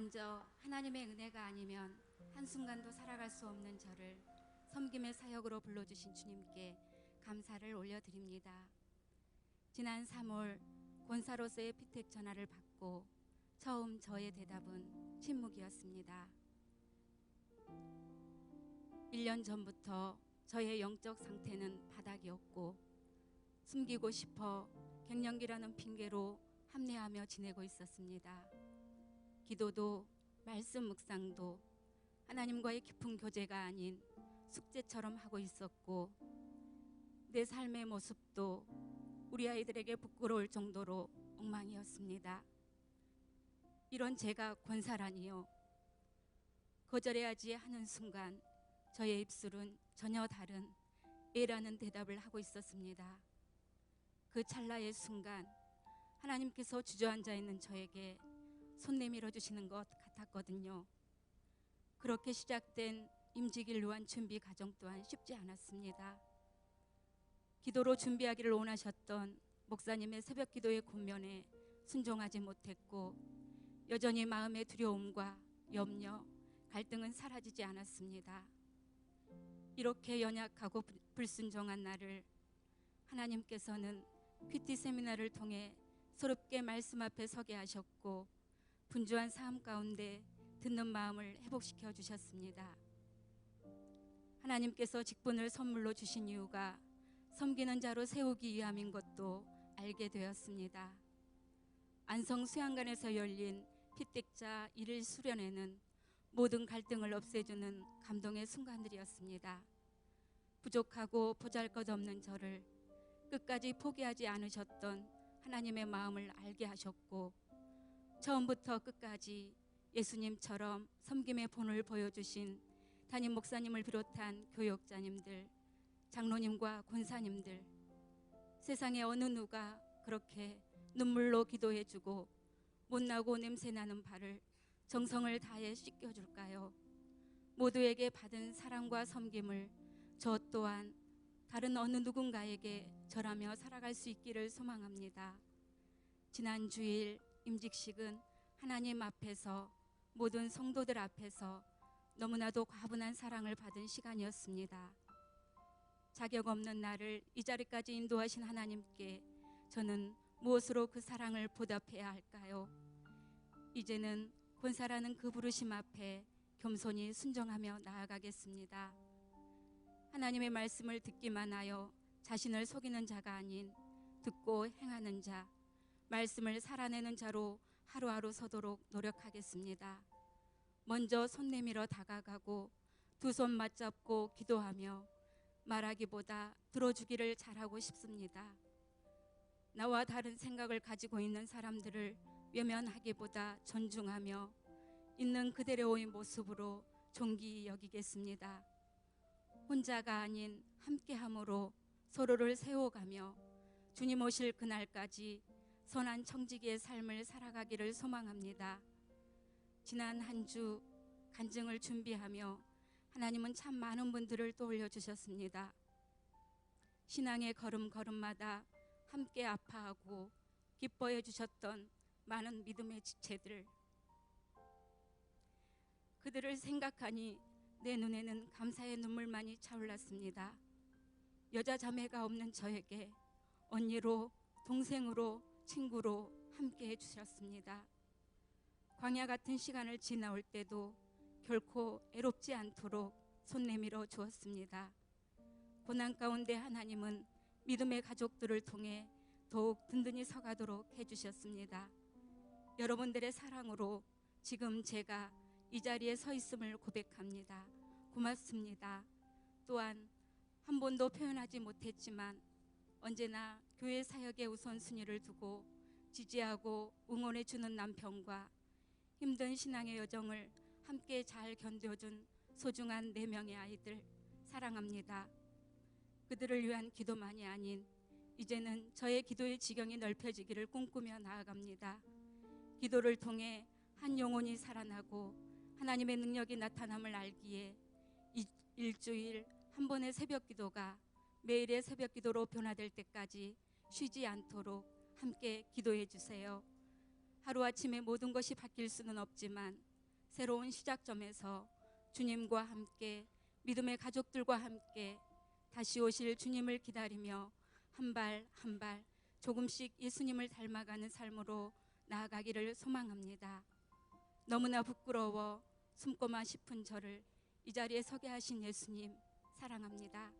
먼저 하나님의 은혜가 아니면 한순간도 살아갈 수 없는 저를 섬김의 사역으로 불러주신 주님께 감사를 올려드립니다. 지난 3월 권사로서의 피택 전화를 받고 처음 저의 대답은 침묵이었습니다. 1년 전부터 저의 영적 상태는 바닥이었고 숨기고 싶어 갱년기라는 핑계로 합리하며 지내고 있었습니다. 기도도 말씀 묵상도 하나님과의 깊은 교제가 아닌 숙제처럼 하고 있었고 내 삶의 모습도 우리 아이들에게 부끄러울 정도로 엉망이었습니다. 이런 제가 권사라니요. 거절해야지 하는 순간 저의 입술은 전혀 다른 A라는 대답을 하고 있었습니다. 그 찰나의 순간 하나님께서 주저앉아 있는 저에게 손 내밀어 주시는 것 같았거든요. 그렇게 시작된 임직일 요한 준비 과정 또한 쉽지 않았습니다. 기도로 준비하기를 원하셨던 목사님의 새벽 기도의 권면에 순종하지 못했고 여전히 마음의 두려움과 염려, 갈등은 사라지지 않았습니다. 이렇게 연약하고 불- 불순종한 나를 하나님께서는 퀴티 세미나를 통해 서럽게 말씀 앞에 서게 하셨고 분주한 삶 가운데 듣는 마음을 회복시켜 주셨습니다. 하나님께서 직분을 선물로 주신 이유가 섬기는 자로 세우기 위함인 것도 알게 되었습니다. 안성 수양관에서 열린 피택자 일일 수련회는 모든 갈등을 없애주는 감동의 순간들이었습니다. 부족하고 보잘것없는 저를 끝까지 포기하지 않으셨던 하나님의 마음을 알게 하셨고 처음부터 끝까지 예수님처럼 섬김의 본을 보여주신 담임 목사님을 비롯한 교역자님들, 장로님과 권사님들, 세상에 어느 누가 그렇게 눈물로 기도해주고 못나고 냄새나는 발을 정성을 다해 씻겨줄까요? 모두에게 받은 사랑과 섬김을 저 또한 다른 어느 누군가에게 절하며 살아갈 수 있기를 소망합니다. 지난 주일 임직식은 하나님 앞에서 모든 성도들 앞에서 너무나도 과분한 사랑을 받은 시간이었습니다. 자격 없는 나를 이 자리까지 인도하신 하나님께 저는 무엇으로 그 사랑을 보답해야 할까요? 이제는 권사라는 그 부르심 앞에 겸손히 순종하며 나아가겠습니다. 하나님의 말씀을 듣기만 하여 자신을 속이는 자가 아닌 듣고 행하는 자, 말씀을 살아내는 자로 하루하루 서도록 노력하겠습니다. 먼저 손 내밀어 다가가고 두 손 맞잡고 기도하며 말하기보다 들어주기를 잘하고 싶습니다. 나와 다른 생각을 가지고 있는 사람들을 외면하기보다 존중하며 있는 그대로의 모습으로 존귀히 여기겠습니다. 혼자가 아닌 함께함으로 서로를 세워가며 주님 오실 그날까지 선한 청지기의 삶을 살아가기를 소망합니다. 지난 한 주 간증을 준비하며 하나님은 참 많은 분들을 떠올려 주셨습니다. 신앙의 걸음걸음마다 함께 아파하고 기뻐해 주셨던 많은 믿음의 지체들 그들을 생각하니 내 눈에는 감사의 눈물만이 차올랐습니다. 여자 자매가 없는 저에게 언니로 동생으로 친구로 함께 해주셨습니다. 광야 같은 시간을 지나올 때도 결코 애롭지 않도록 손 내밀어 주었습니다. 고난 가운데 하나님은 믿음의 가족들을 통해 더욱 든든히 서가도록 해주셨습니다. 여러분들의 사랑으로 지금 제가 이 자리에 서 있음을 고백합니다. 고맙습니다. 또한 한 번도 표현하지 못했지만 언제나 교회 사역의 우선순위를 두고 지지하고 응원해 주는 남편과 힘든 신앙의 여정을 함께 잘 견뎌준 소중한 네 명의 아이들 사랑합니다. 그들을 위한 기도만이 아닌 이제는 저의 기도의 지경이 넓혀지기를 꿈꾸며 나아갑니다. 기도를 통해 한 영혼이 살아나고 하나님의 능력이 나타남을 알기에 이- 일주일 한 번의 새벽 기도가 매일의 새벽 기도로 변화될 때까지 쉬지 않도록 함께 기도해 주세요. 하루아침에 모든 것이 바뀔 수는 없지만 새로운 시작점에서 주님과 함께 믿음의 가족들과 함께 다시 오실 주님을 기다리며 한 발 한 발 조금씩 예수님을 닮아가는 삶으로 나아가기를 소망합니다. 너무나 부끄러워 숨고만 싶은 저를 이 자리에 서게 하신 예수님 사랑합니다.